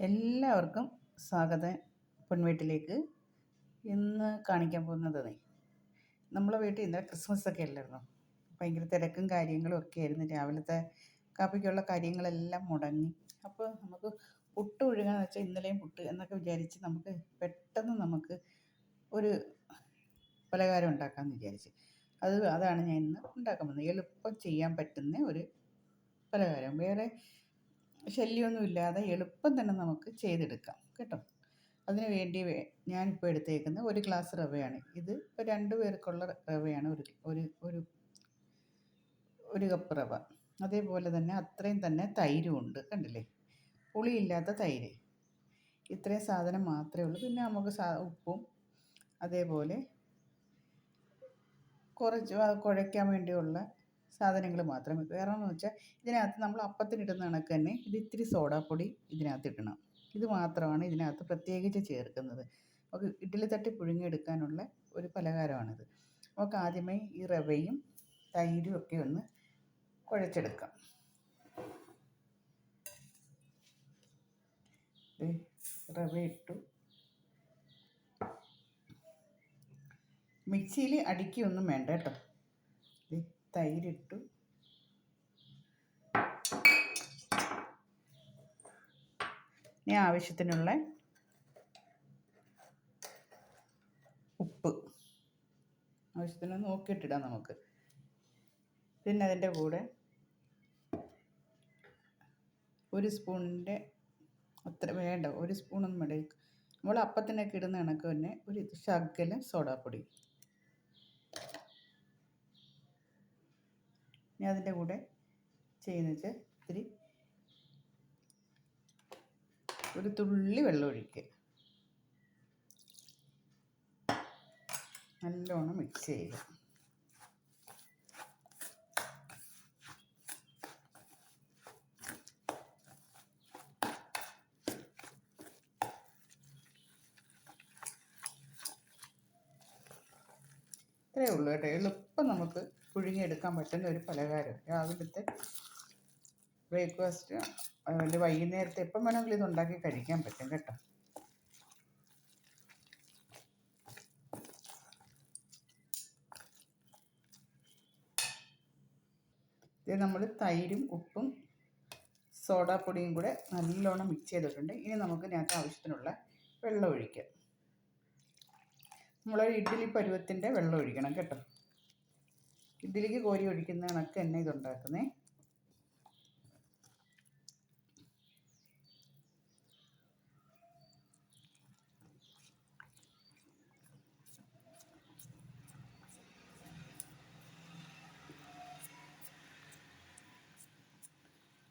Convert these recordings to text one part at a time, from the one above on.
എല്ലാവർക്കും സ്വാഗതം പൊൻവീട്ടിലേക്ക്. ഇന്ന് കാണിക്കാൻ പോകുന്നത് നമ്മളെ വീട്ടിൽ ഇന്നലെ ക്രിസ്മസ് ഒക്കെ അല്ലായിരുന്നു? ഭയങ്കര തിരക്കും കാര്യങ്ങളും ഒക്കെ ആയിരുന്നു. രാവിലത്തെ കാപ്പിക്കുള്ള കാര്യങ്ങളെല്ലാം മുടങ്ങി. അപ്പോൾ നമുക്ക് പുട്ട് ഒഴുകാന്ന് വെച്ചാൽ ഇന്നലെയും പുട്ട് എന്നൊക്കെ വിചാരിച്ച് നമുക്ക് പെട്ടെന്ന് നമുക്ക് ഒരു പലഹാരം ഉണ്ടാക്കാമെന്ന് വിചാരിച്ച്. അത് അതാണ് ഞാൻ ഇന്ന് ഉണ്ടാക്കാൻ പോകുന്നത്. എളുപ്പം ചെയ്യാൻ പറ്റുന്ന ഒരു പലഹാരം. വേറെ ശല്യമൊന്നും ഇല്ലാതെ എളുപ്പം തന്നെ നമുക്ക് ചെയ്തെടുക്കാം. കേട്ടോ? അതിന് വേണ്ടി ഞാനിപ്പോൾ എടുത്തേക്കുന്ന ഒരു ഗ്ലാസ് റവയാണ്. ഇത് ഇപ്പോൾ രണ്ട് പേർക്കുള്ള റവയാണ്. ഒരു ഒരു ഒരു ഒരു കപ്പ് റവ. അതേപോലെ തന്നെ അത്രയും തന്നെ തൈരും ഉണ്ട്. കണ്ടില്ലേ? പുളിയില്ലാത്ത തൈര്. ഇത്രയും സാധനം മാത്രമേ ഉള്ളൂ. പിന്നെ നമുക്ക് സാ ഉപ്പും അതേപോലെ കുറച്ച് കുഴയ്ക്കാൻ വേണ്ടിയുള്ള സാധനങ്ങൾ മാത്രം വേറെ എന്ന് വെച്ചാൽ ഇതിനകത്ത് നമ്മൾ അപ്പത്തിനിടുന്ന കണക്ക് തന്നെ ഇത് ഇത്തിരി സോഡാപ്പൊടി ഇതിനകത്ത് ഇടണം. ഇത് മാത്രമാണ് ഇതിനകത്ത് പ്രത്യേകിച്ച് ചേർക്കുന്നത്. നമുക്ക് ഇഡ്ഡലി തട്ടി പുഴുങ്ങിയെടുക്കാനുള്ള ഒരു പലഹാരമാണിത്. നമുക്ക് ആദ്യമേ ഈ റവയും തൈരും ഒക്കെ ഒന്ന് കുഴച്ചെടുക്കാം. റവ ഇട്ടു. മിക്സിയിൽ അടിക്കൊന്നും വേണ്ട കേട്ടോ. തൈരിട്ടു. ഇനി ആവശ്യത്തിനുള്ള ഉപ്പ്. ആവശ്യത്തിന് നോക്കിയിട്ടിടാം നമുക്ക്. പിന്നെ അതിന്റെ കൂടെ ഒരു സ്പൂണിന്റെ അത്ര വേണ്ട ഒരു സ്പൂണൊന്നും വേണ്ട. നമ്മൾ അപ്പത്തിനൊക്കെ ഇടുന്ന കണക്ക് തന്നെ ഒരു ശകലം സോഡാപ്പൊടി. ഇനി അതിന്റെ കൂടെ ചെയ്യുന്നത് വെച്ചാൽ ഇത്തിരി ഒരു തുള്ളി വെള്ളം ഒഴിക്കുക. നല്ലോണം മിക്സ് ചെയ്യുക. ഇത്രയേ ഉള്ളൂ കേട്ടോ. എളുപ്പം നമുക്ക് പുഴുങ്ങിയെടുക്കാൻ പറ്റുന്ന ഒരു പലഹാരം. രാവിലത്തെ ബ്രേക്ക്ഫാസ്റ്റ് അതുപോലെ വൈകുന്നേരത്തെ എപ്പം വേണമെങ്കിലും ഇത് ഉണ്ടാക്കി കഴിക്കാൻ പറ്റും കേട്ടോ. ഇത് നമ്മൾ തൈരും ഉപ്പും സോഡാപ്പൊടിയും കൂടെ നല്ലോണം മിക്സ് ചെയ്തിട്ടുണ്ട്. ഇനി നമുക്ക് ഇതിനകത്ത് ആവശ്യത്തിനുള്ള വെള്ളം ഒഴിക്കാം. നമ്മളൊരു ഇഡ്ഡലി പരുവത്തിന്റെ വെള്ളം ഒഴിക്കണം കേട്ടോ. ഇതിലേക്ക് കോരി ഒഴിക്കുന്ന കണക്ക് തന്നെ ഇതുണ്ടാക്കുന്നേ.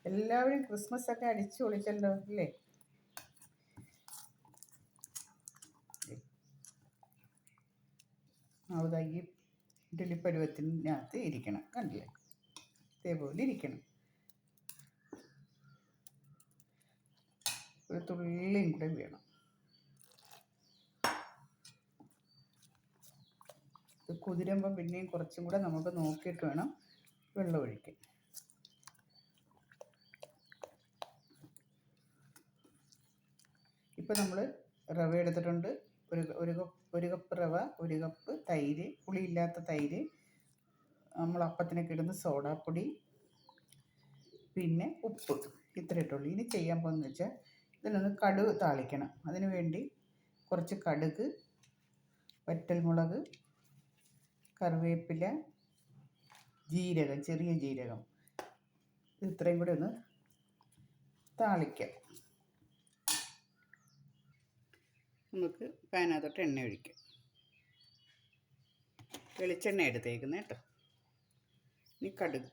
എല്ലാവരും ക്രിസ്മസ് ഒക്കെ അടിച്ചു പൊളിച്ചല്ലോ അല്ലേ ആ ഈ പരുവത്തിനകത്ത് ഇരിക്കണം കണ്ടില്ലേ? ഇതേപോലെ ഇരിക്കണം. ഒരു തുള്ളിയും കൂടെ വേണം. ഇത് കുതിരുമ്പം പിന്നെയും കുറച്ചും കൂടെ നമുക്ക് നോക്കിയിട്ട് വേണം വെള്ളം ഒഴിക്കാൻ. ഇപ്പം നമ്മൾ റവ എടുത്തിട്ടുണ്ട്. ഒരു ഒരു കപ്പ് ഒരു കപ്പ് റവ ഒരു കപ്പ് തൈര് പുളിയില്ലാത്ത തൈര് നമ്മൾ അപ്പത്തിനൊക്കെ ഇടുന്ന സോഡാപ്പൊടി പിന്നെ ഉപ്പ് ഇത്ര ഇട്ടുള്ളൂ. ഇനി ചെയ്യാൻ പോകുന്നത് വെച്ചാൽ ഇതിനൊന്ന് കടുക് താളിക്കണം. അതിന് വേണ്ടി കുറച്ച് കടുക് വറ്റൽമുളക് കറിവേപ്പില ജീരകം ചെറിയ ജീരകം. ഇത്രയും കൂടി ഒന്ന് താളിക്കാം. നമുക്ക് പാനകത്തോട്ട് എണ്ണ ഒഴിക്കാം. വെളിച്ചെണ്ണ എടുത്തേക്കുന്നത് കേട്ടോ. ഇനി കടുക്.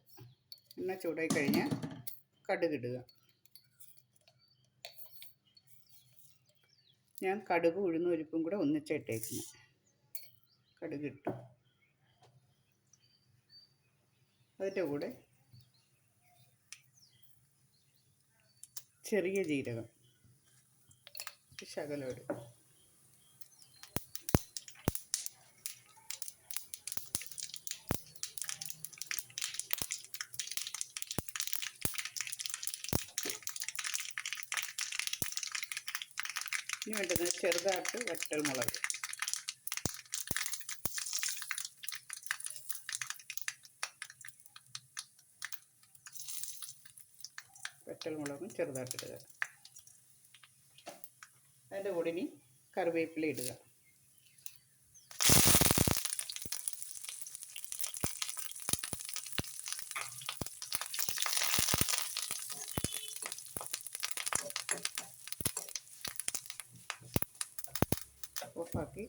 എണ്ണ ചൂടായി കഴിഞ്ഞാൽ കടുക് ഇടുക. ഞാൻ കടുക് ഉഴുന്ന ഒരുപ്പും കൂടെ ഒന്നിച്ചിട്ടേക്കുന്നു കടുക് ഇട്ടു. അതിന്റെ കൂടെ ചെറിയ ജീരകം. ശകലം ഇനി വേണ്ടത് ചെറുതായിട്ട് വറ്റൽമുളക് വറ്റൽമുളകും ചെറുതായിട്ട് ഇടുക. അതിന്റെ കൂടെ ഇനി കറിവേപ്പില ഇടുക. ഓഫാക്കി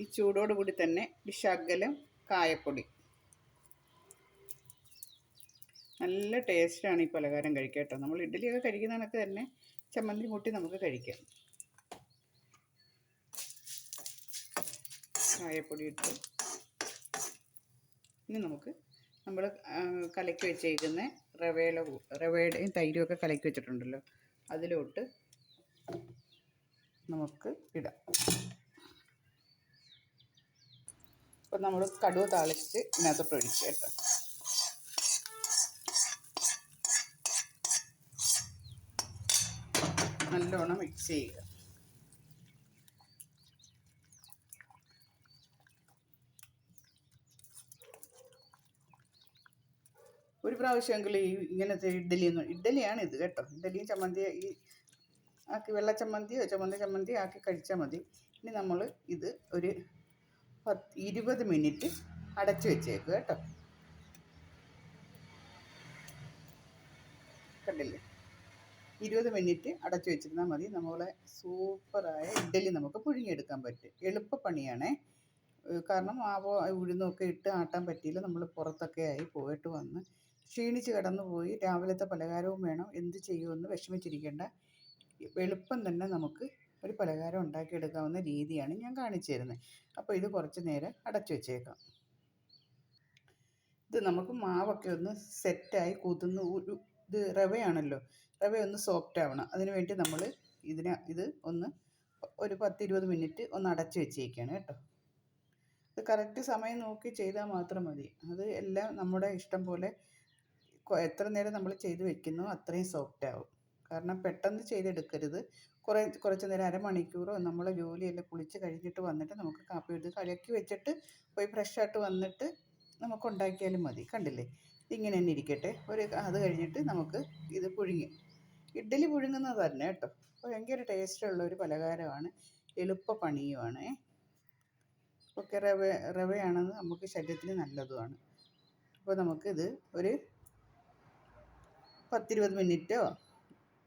ഈ ചൂടോടുകൂടി തന്നെ ഒരു ശകലം കായപ്പൊടി. നല്ല ടേസ്റ്റാണ് ഈ പലഹാരം കഴിക്കുക നമ്മൾ ഇഡ്ഡലിയൊക്കെ കഴിക്കുന്ന കണക്ക് തന്നെ ചമ്മന്തി കൂട്ടി നമുക്ക് കഴിക്കാം. കായപ്പൊടി ഇട്ട്. ഇനി നമുക്ക് നമ്മൾ കലക്കി വെച്ചേക്കുന്ന റവയുടെ റവയുടെയും തൈരും ഒക്കെ കലക്കി വെച്ചിട്ടുണ്ടല്ലോ. അതിലോട്ട് നമുക്ക് ഇടാം. അപ്പം നമ്മൾ കടുവ താളിച്ച് ഇതിനകത്തോട്ട് ഒഴിച്ച് കേട്ടോ. നല്ലോണം മിക്സ് ചെയ്യുക. ഒരു പ്രാവശ്യമെങ്കിലും ഈ ഇങ്ങനത്തെ ഇഡ്ഡലി ഇഡ്ഡലിയാണ് ഇത് കേട്ടോ. ഇഡ്ഡലിയും ചമ്മന്തി ഈ ആക്കി വെള്ള ചമ്മന്തിയോ ചമ്മന്തി ചമ്മന്തി ആക്കി കഴിച്ചാൽ മതി. ഇനി നമ്മൾ ഇത് ഒരു പത്ത് ഇരുപത് മിനിറ്റ് അടച്ചു വെച്ചേക്കും കേട്ടോ. കണ്ടില്ലേ? ഇരുപത് മിനിറ്റ് അടച്ചു വെച്ചിരുന്നാൽ മതി. നമ്മളെ സൂപ്പറായ ഇഡ്ഡലി നമുക്ക് പുഴുങ്ങിയെടുക്കാൻ പറ്റും. എളുപ്പപ്പണിയാണേ. കാരണം മാവോ ഉഴുന്നൊക്കെ ഇട്ട് ആട്ടാൻ പറ്റിയില്ല. നമ്മൾ പുറത്തൊക്കെ ആയി പോയിട്ട് വന്ന് ക്ഷീണിച്ച് കിടന്നുപോയി. രാവിലത്തെ പലഹാരവും വേണം. എന്ത് ചെയ്യുമെന്ന് വിഷമിച്ചിരിക്കേണ്ട. എളുപ്പം തന്നെ നമുക്ക് ഒരു പലഹാരം ഉണ്ടാക്കിയെടുക്കാവുന്ന രീതിയാണ് ഞാൻ കാണിച്ചു തരുന്നത്. അപ്പോൾ ഇത് കുറച്ച് നേരം അടച്ചു വെച്ചേക്കാം. ഇത് നമുക്ക് മാവൊക്കെ ഒന്ന് സെറ്റായി കൂത്തുന്ന ഒരു ഇത് റവയാണല്ലോ. റവ ഒന്ന് സോഫ്റ്റ് ആവണം. അതിന് വേണ്ടി നമ്മൾ ഇതിനെ ഇത് ഒന്ന് ഒരു പത്ത് ഇരുപത് മിനിറ്റ് ഒന്ന് അടച്ചു വെച്ചേക്കാണ് കേട്ടോ. ഇത് കറക്റ്റ് സമയം നോക്കി ചെയ്താൽ മാത്രം മതി. അത് എല്ലാം നമ്മുടെ ഇഷ്ടം പോലെ എത്ര നേരം നമ്മൾ ചെയ്ത് വെക്കുന്നു അത്രയും സോഫ്റ്റ് ആവും. കാരണം പെട്ടെന്ന് ചെയ്തെടുക്കരുത്. കുറേ കുറച്ച് നേരം അരമണിക്കൂറോ നമ്മൾ ജോലിയെല്ലാം കുളിച്ച് കഴിഞ്ഞിട്ട് വന്നിട്ട് നമുക്ക് കാപ്പി എടുത്ത് കലക്കി വെച്ചിട്ട് പോയി ഫ്രഷായിട്ട് വന്നിട്ട് നമുക്ക് ഉണ്ടാക്കിയാലും മതി. കണ്ടില്ലേ? ഇങ്ങനെ തന്നെ ഇരിക്കട്ടെ. ഒരു അത് കഴിഞ്ഞിട്ട് നമുക്ക് ഇത് പുഴുങ്ങി. ഇഡ്ഡലി പുഴുങ്ങുന്നത് തന്നെ കേട്ടോ. ഭയങ്കര ടേസ്റ്റുള്ള ഒരു പലഹാരമാണ്. എളുപ്പ പണിയുമാണ് ഒക്കെ റവ റവയാണെന്ന് നമുക്ക് ശരീരത്തിന് നല്ലതുമാണ്. അപ്പോൾ നമുക്കിത് ഒരു പത്തിരുപത് മിനിറ്റോ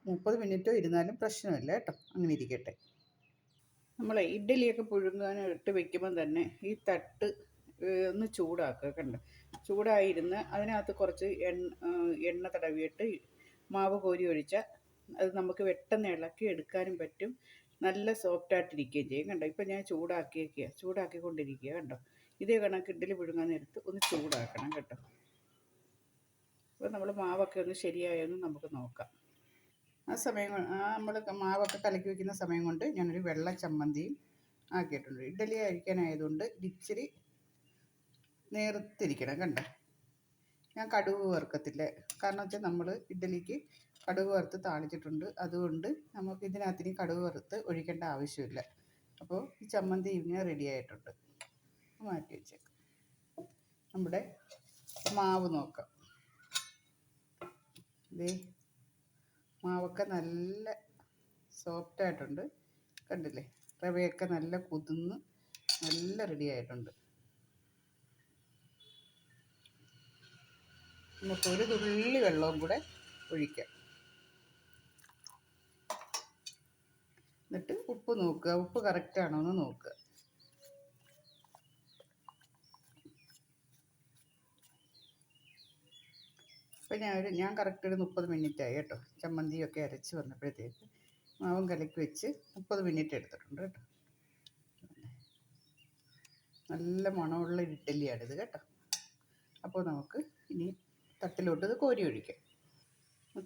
മുപ്പത് മിനിറ്റോ ഇരുന്നാലും പ്രശ്നമില്ല കേട്ടോ. അങ്ങനെ ഇരിക്കട്ടെ. നമ്മൾ ഇഡ്ഡലിയൊക്കെ പുഴുങ്ങാൻ ഇട്ട് വെക്കുമ്പോൾ തന്നെ ഈ തട്ട് ഒന്ന് ചൂടാക്കുക കണ്ടോ? ചൂടായിരുന്ന് അതിനകത്ത് കുറച്ച് എണ്ണ എണ്ണ തടവിയിട്ട് മാവ് കോരി ഒഴിച്ചാൽ അത് നമുക്ക് പെട്ടെന്ന് ഇളക്കി എടുക്കാനും പറ്റും. നല്ല സോഫ്റ്റായിട്ടിരിക്കുകയും ചെയ്യും കണ്ടോ? ഇപ്പം ഞാൻ ചൂടാക്കിയേക്കുക ചൂടാക്കിക്കൊണ്ടിരിക്കുക കണ്ടോ? ഇതേ കണക്ക് ഇഡ്ഡലി പുഴുങ്ങാൻ നേരത്ത് ഒന്ന് ചൂടാക്കണം കേട്ടോ. അപ്പോൾ നമ്മൾ മാവൊക്കെ ഒന്ന് ശരിയായൊന്ന് നമുക്ക് നോക്കാം. ആ സമയം നമ്മൾ മാവൊക്കെ കലക്കി വെക്കുന്ന സമയം കൊണ്ട് ഞാനൊരു വെള്ള ചമ്മന്തിയും ആക്കിയിട്ടുണ്ട്. ഇഡ്ഡലി അരിക്കാനായതുകൊണ്ട് ഇച്ചിരി നേർത്തിരിക്കണം കണ്ടോ? ഞാൻ കടുക് വറുക്കത്തില്ല. കാരണം വെച്ചാൽ നമ്മൾ ഇഡ്ഡലിക്ക് കടുക് വറുത്ത് താളിച്ചിട്ടുണ്ട്. അതുകൊണ്ട് നമുക്ക് ഇതിനകത്തിന് കടുക് വറുത്ത് ഒഴിക്കേണ്ട ആവശ്യമില്ല. അപ്പോൾ ഈ ചമ്മന്തി ഇങ്ങനെ റെഡി ആയിട്ടുണ്ട്. മാറ്റി വെച്ചേക്കാം. നമ്മുടെ മാവ് നോക്കാം. ദേ മാവൊക്കെ നല്ല സോഫ്റ്റ് ആയിട്ടുണ്ട്. കണ്ടില്ലേ? റവയൊക്കെ നല്ല കുതിന്ന് നല്ല റെഡി ആയിട്ടുണ്ട്. നമുക്ക് ഒരു തുള്ളി വെള്ളവും കൂടെ ഒഴിക്കാം. എന്നിട്ട് ഉപ്പ് നോക്കുക. ഉപ്പ് കറക്റ്റ് ആണോ എന്ന് നോക്കുക. ഞാൻ ഒരു ഞാൻ കറക്റ്റ് ഒരു മുപ്പത് മിനിറ്റ് ആയി കേട്ടോ. ചമ്മന്തിയൊക്കെ അരച്ച് വന്നപ്പോഴത്തേക്ക് മാവും കലക്കി വെച്ച് മുപ്പത് മിനിറ്റ് എടുത്തിട്ടുണ്ട് കേട്ടോ. നല്ല മണമുള്ള ഇഡ്ഡലിയാണിത് കേട്ടോ. അപ്പോൾ നമുക്ക് ഇനി തട്ടിലോട്ട് ഇത് കോരി ഒഴിക്കാം.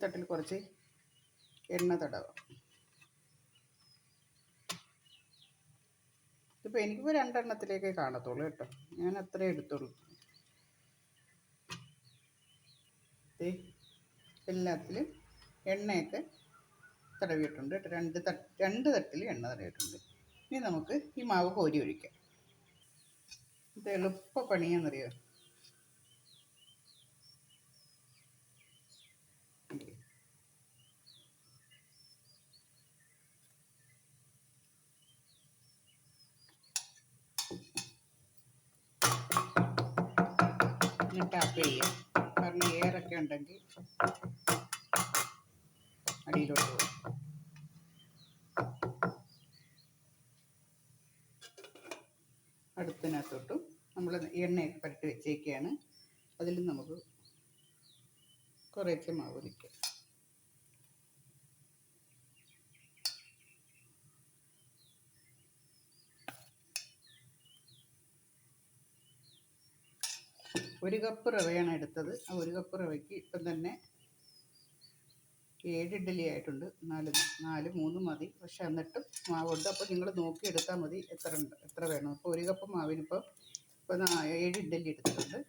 തട്ടിൽ കുറച്ച് എണ്ണ തടവാം. ഇതിപ്പോൾ എനിക്കിപ്പോൾ രണ്ടെണ്ണത്തിലേക്കേ കാണത്തുള്ളൂ കേട്ടോ. ഞാൻ അത്രേ എടുത്തുള്ളൂ ദേ എല്ലാത്തിലും എണ്ണയൊക്കെ തടവിയിട്ടുണ്ട്. രണ്ട് തട്ട് രണ്ട് തട്ടിൽ എണ്ണ തടവിയിട്ടുണ്ട്. ഇനി നമുക്ക് ഈ മാവ് കോരി ഒഴിക്കാം. ഇത് എളുപ്പ പണിയാണെന്നറിയോ അടിയിലോട്ട് പോകും നമ്മൾ എണ്ണയൊക്കെ പരട്ടി വെച്ചേക്കാണ്. അതിൽ നമുക്ക് കുറേയൊക്കെ മാവ് ഒഴിക്കാം ഒരു കപ്പ് റവയാണ് എടുത്തത്. ആ ഒരു കപ്പ് റവയ്ക്ക് ഇപ്പം തന്നെ ഏഴ് ഇഡ്ഡലി ആയിട്ടുണ്ട്. നാല് നാല് മൂന്ന് മതി. പക്ഷെ എന്നിട്ടും മാവുണ്ട്. അപ്പോൾ നിങ്ങൾ നോക്കി എടുത്താൽ മതി എത്ര ഉണ്ട് എത്ര വേണം. അപ്പോൾ ഒരു കപ്പ് മാവിനിപ്പോൾ ഇപ്പോൾ ഏഴ് ഇഡ്ഡലി എടുത്തിട്ടുണ്ട്.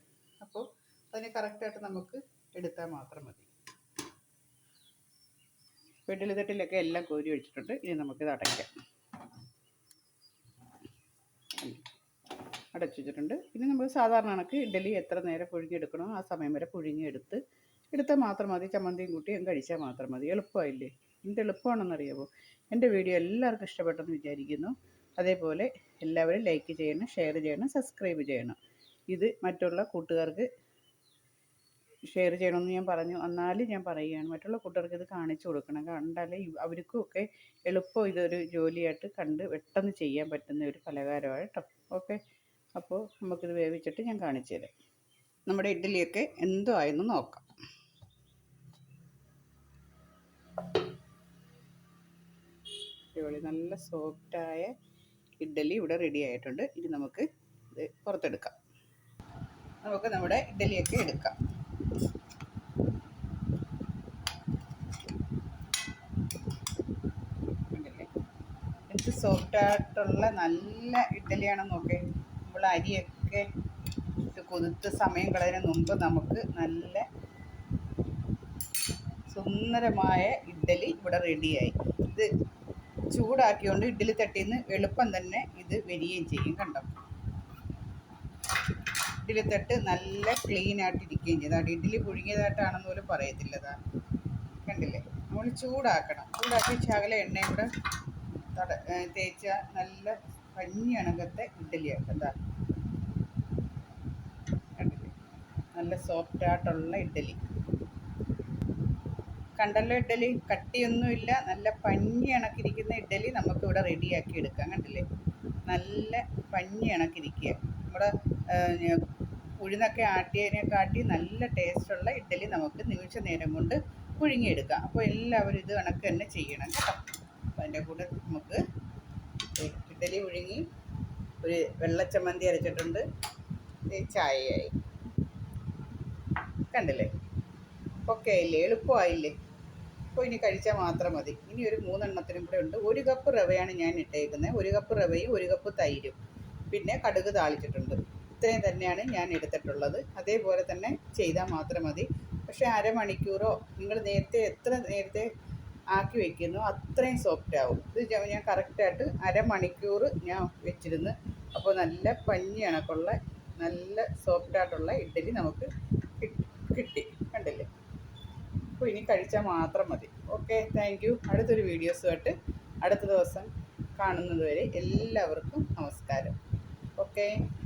അപ്പോൾ അതിന് കറക്റ്റായിട്ട് നമുക്ക് എടുത്താൽ മാത്രം മതി. ഇഡ്ഡലി തട്ടിലൊക്കെ എല്ലാം കോരി വെച്ചിട്ടുണ്ട് ഇനി നമുക്കിത് അടയ്ക്കാം. അടച്ചു വെച്ചിട്ടുണ്ട്. പിന്നെ നമ്മൾ സാധാരണ കണക്ക് ഇഡ്ഡലി എത്ര നേരം പുഴുങ്ങിയെടുക്കണോ ആ സമയം വരെ പുഴുങ്ങിയെടുത്ത് എടുത്താൽ മാത്രം മതി. ചമ്മന്തിയും കൂട്ടിയും കഴിച്ചാൽ മാത്രം മതി. എളുപ്പമായില്ലേ? എന്ത് എളുപ്പമാണെന്നറിയാമോ എന്റെ വീഡിയോ എല്ലാവർക്കും ഇഷ്ടപ്പെട്ടെന്ന് വിചാരിക്കുന്നു. അതേപോലെ എല്ലാവരും ലൈക്ക് ചെയ്യണം ഷെയർ ചെയ്യണം സബ്സ്ക്രൈബ് ചെയ്യണം. ഇത് മറ്റുള്ള കൂട്ടുകാർക്ക് ഷെയർ ചെയ്യണമെന്ന് ഞാൻ പറഞ്ഞു. എന്നാലും ഞാൻ പറയുകയാണ് മറ്റുള്ള കൂട്ടുകാർക്ക് ഇത് കാണിച്ചു കൊടുക്കണം. കണ്ടാലേ അവർക്കും ഒക്കെ എളുപ്പം ഇതൊരു ജോലിയായിട്ട് കണ്ട് പെട്ടെന്ന് ചെയ്യാൻ പറ്റുന്ന ഒരു പലകാരമാണ് കേട്ടോ. ഓക്കെ? അപ്പോൾ നമുക്കിത് വേവിച്ചിട്ട് ഞാൻ കാണിച്ചു തരാം. നമ്മുടെ ഇഡ്ഡലിയൊക്കെ എന്തോ ആയെന്ന് നോക്കാം. നല്ല സോഫ്റ്റായ ഇഡ്ഡലി ഇവിടെ റെഡി ആയിട്ടുണ്ട്. ഇനി നമുക്ക് ഇത് പുറത്തെടുക്കാം. നമുക്ക് നമ്മുടെ ഇഡ്ഡലിയൊക്കെ എടുക്കാം. എന്ത് സോഫ്റ്റായിട്ടുള്ള നല്ല ഇഡ്ഡലിയാണെന്ന് നോക്കേ. നമ്മൾ അരിയൊക്കെ ഇട്ട് കൊതുത്ത് സമയം കളയുന്ന മുമ്പ് നമുക്ക് നല്ല സുന്ദരമായ ഇഡ്ഡലി ഇവിടെ റെഡിയായി. ഇത് ചൂടാക്കിയോണ്ട് ഇഡ്ഡലി തട്ടിയിൽ നിന്ന് എളുപ്പം തന്നെ ഇത് വരികയും ചെയ്യും കണ്ടോ? ഇഡ്ഡലി തട്ട് നല്ല ക്ലീൻ ആയിട്ട് ഇരിക്കുകയും ചെയ്തു അവിടെ ഇഡ്ഡലി പുഴുങ്ങിയതായിട്ടാണെന്ന് പോലും പറയത്തില്ല ഇതാ കണ്ടില്ലേ? നമ്മൾ ചൂടാക്കണം. ചൂടാക്കി ശകല എണ്ണയും കൂടെ തേച്ച നല്ല പഞ്ഞി അണകത്തെ ഇഡ്ഡലിയാക്കും നല്ല സോഫ്റ്റ് ആയിട്ടുള്ള ഇഡ്ഡലി. കണ്ടല്ലോ ഇഡ്ഡലി? കട്ടിയൊന്നുമില്ല. നല്ല പഞ്ഞി ഇണക്കിരിക്കുന്ന ഇഡ്ഡലി നമുക്ക് ഇവിടെ റെഡിയാക്കി എടുക്കാം. കണ്ടില്ലേ? നല്ല പഞ്ഞി ഇണക്കിരിക്കുക നമ്മുടെ ഉഴുന്നൊക്കെ ആട്ടിയതിനെ കാട്ടി നല്ല ടേസ്റ്റുള്ള ഇഡ്ഡലി നമുക്ക് നിമിഷ നേരം കൊണ്ട് പുഴുങ്ങിയെടുക്കാം. അപ്പോൾ എല്ലാവരും ഇത് കണക്ക് തന്നെ ചെയ്യണം കേട്ടോ. അപ്പോൾ അതിന്റെ കൂടെ നമുക്ക് ദേ ഒഴുകി ഒരു വെള്ളച്ചമ്മന്തി അരച്ചിട്ടുണ്ട്. ചായയായി. കണ്ടില്ലേ? ഓക്കെ ആയില്ലേ? എളുപ്പമായില്ലേ? അപ്പോൾ ഇനി കഴിച്ചാൽ മാത്രം മതി. ഇനി ഒരു മൂന്നെണ്ണത്തിനും കൂടെ ഉണ്ട്. ഒരു കപ്പ് റവയാണ് ഞാൻ ഇട്ടേക്കുന്നത്. ഒരു കപ്പ് റവയും ഒരു കപ്പ് തൈരും. പിന്നെ കടുക് താളിച്ചിട്ടുണ്ട്. ഇത്രയും തന്നെയാണ് ഞാൻ എടുത്തിട്ടുള്ളത്. അതേപോലെ തന്നെ ചെയ്താൽ മാത്രം മതി. പക്ഷേ അരമണിക്കൂറോ? നിങ്ങൾ നേരത്തെ എത്ര നേരത്തെ ആക്കി വെക്കുന്നു. അത്രയും സോഫ്റ്റ് ആവും. ഇത് ഞാൻ- കറക്റ്റായിട്ട് അരമണിക്കൂർ ഞാൻ വെച്ചിരുന്നു. അപ്പോൾ നല്ല പഞ്ഞി കണക്കുള്ള നല്ല സോഫ്റ്റായിട്ടുള്ള ഇഡ്ഡലി നമുക്ക് കിട്ടി. കണ്ടില്ലേ? അപ്പോൾ ഇനി കഴിച്ചാൽ മാത്രം മതി. ഓക്കെ താങ്ക് യു അടുത്തൊരു വീഡിയോസുമായിട്ട് അടുത്ത ദിവസം കാണുന്നതുവരെ എല്ലാവർക്കും നമസ്കാരം. ഓക്കെ.